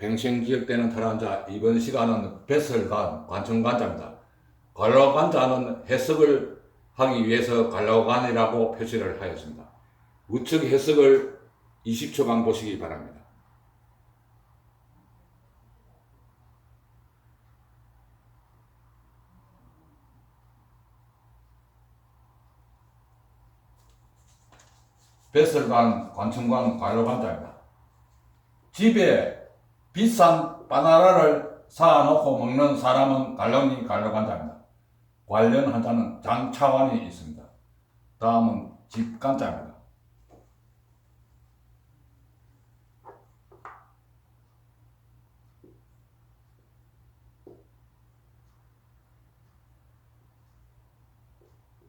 평생지역되는 탈환자 이번 시간은 뱃설관 관청관자입니다. 관로관자는 해석을 하기 위해서 관로관이라고 표시를 하였습니다. 우측 해석을 20초간 보시기 바랍니다. 뱃설관 관청관 관로관자입니다. 집에 비싼 바나나를 사놓고 먹는 사람은 관련이 관로관자입니다. 관련 한자는 장차관이 있습니다. 다음은 집간자입니다.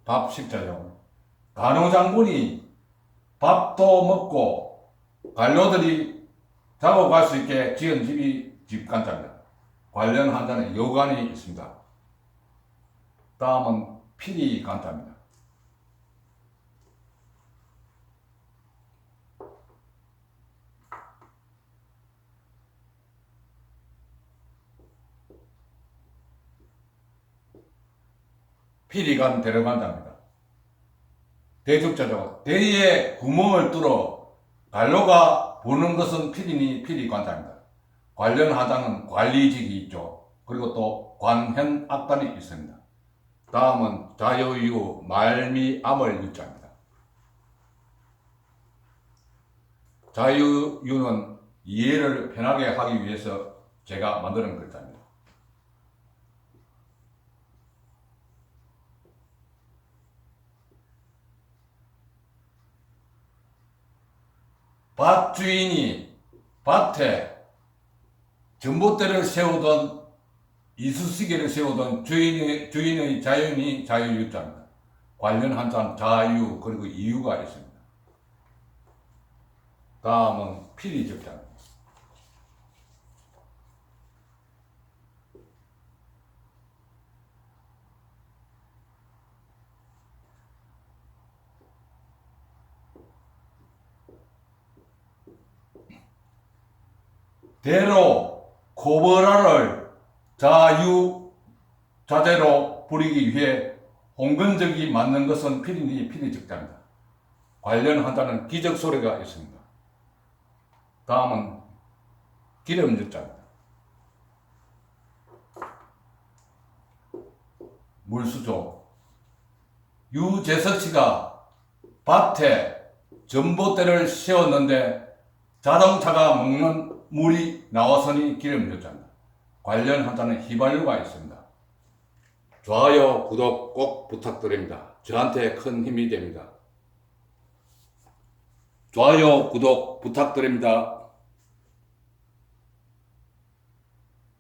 밥식자죠. 간호장군이 밥도 먹고 관료들이 작업할 수 있게 지은 집이 집간자입니다. 관련 한자는 여관이 있습니다. 다음은 피리 간자입니다. 피리간 데려간답니다. 대죽자죠. 대리에 구멍을 뚫어 관로가 보는 것은 피리니 피리관자입니다. 관련 하장은 관리직이 있죠. 그리고 또 관현 악단이 있습니다. 다음은 자유유 말미암을 유자입니다. 자유유는 이해를 편하게 하기 위해서 제가 만드는 글자입니다. 밭 주인이 밭에 전봇대를 세우던 이쑤시개를 세우던 주인의, 주인의 자연이 자유유자입니다. 관련 한자는 자유 그리고 이유가 있습니다. 다음은 피리적자입니다. 대로 코브라를 자유 자재로 부리기 위해 홍근적이 맞는 것은 피리니 피리적자입니다. 관련 한자는 기적 소리가 있습니다. 다음은 기름적자입니다. 물수조 유재석 씨가 밭에 전봇대를 세웠는데 자동차가 먹는 물이 나와서니 기름졌잖아. 관련 한자는 휘발유가 있습니다. 좋아요, 구독 꼭 부탁드립니다. 저한테 큰 힘이 됩니다. 좋아요, 구독 부탁드립니다.